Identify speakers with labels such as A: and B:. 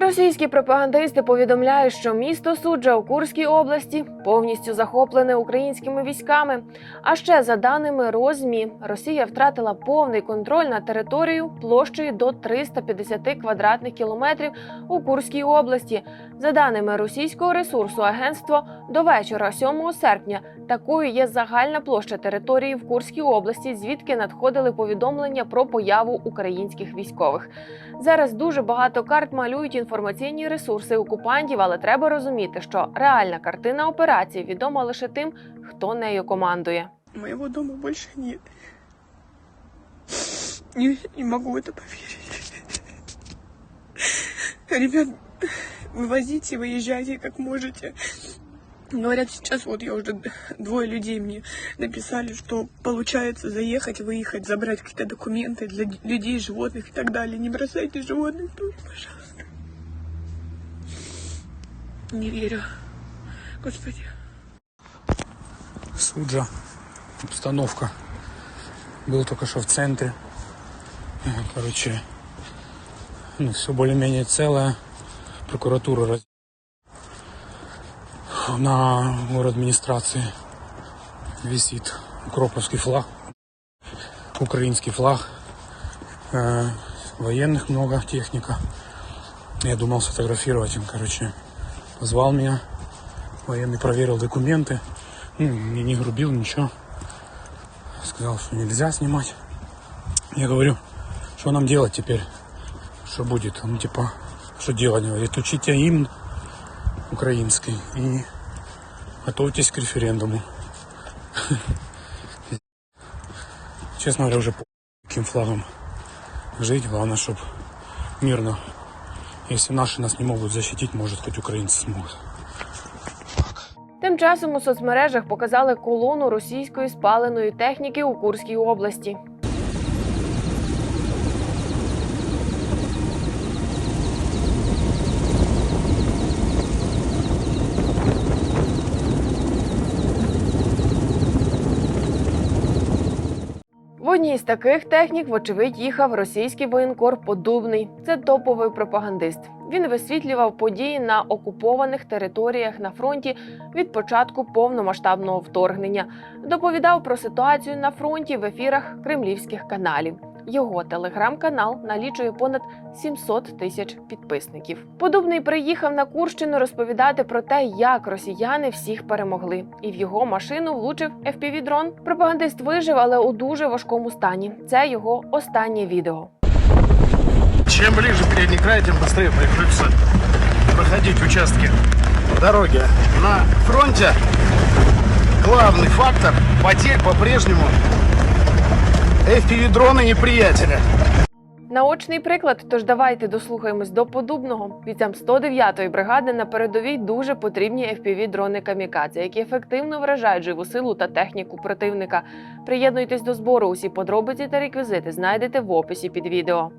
A: Російські пропагандисти повідомляють, що місто Суджа у Курській області повністю захоплене українськими військами. А ще за даними Розмі, Росія втратила повний контроль над територією площею до 350 квадратних кілометрів у Курській області. За даними російського ресурсу агентство, до вечора 7 серпня такою є загальна площа території в Курській області, звідки надходили повідомлення про появу українських військових. Зараз дуже багато карт малюють інформаційні ресурси окупантів, але треба розуміти, що реальна картина операції відома лише тим, хто нею командує.
B: Моего дома больше нет. Не, не могу в это поверить. Ребят, вывозите, выезжайте как можете. Говорят, сейчас вот я уже д- двое людей мне написали, что получается заехать, выехать, забрать какие-то документы для д- людей, животных и так далее. Не бросайте животных тут, пожалуйста. Не верю. Господи.
C: Суджа, обстановка. Был только что в центре. Э, Короче, ну, все более-менее целое. Прокуратура раз... на город администрации висит укроповский флаг, украинский флаг, Э, военных много, техника. Я думал сфотографировать им, короче. Звал меня, военный проверил документы, ну, не, не грубил, ничего. Сказал, что нельзя снимать. Я говорю, что нам делать теперь? Что будет? Он типа, что делать? Говорит, учите гимн украинский и готовьтесь к референдуму. Честно говоря, уже по каким флагом жить. Главное, чтобы мирно. Если наши нас не могут защитить, может, хоть украинцы смогут.
A: Тим часом у соцмережах показали колону російської спаленої техніки у Курській області. В одній з таких технік, вочевидь, їхав російський воєнкор Подубний. Це топовий пропагандист. Він висвітлював події на окупованих територіях на фронті від початку повномасштабного вторгнення. Доповідав про ситуацію на фронті в ефірах кремлівських каналів. Його телеграм-канал налічує понад 700 тисяч підписників. Подобний приїхав на Курщину розповідати про те, як росіяни всіх перемогли, і в його машину влучив FPV-дрон. Пропагандист вижив, але у дуже важкому стані. Це його останнє відео.
D: Чем ближе передний край, тем быстрее приходится проходить участки дороги. На фронте главный фактор потерь по-прежнему FPV-дроны неприятеля.
A: Наочний приклад. Тож давайте дослухаємось до подобного. Бійцям 109-ї бригади на передовій дуже потрібні fpv дрони камікадзе, які ефективно вражають живу силу та техніку противника. Приєднуйтесь до збору. Усі подробиці та реквізити знайдете в описі під відео.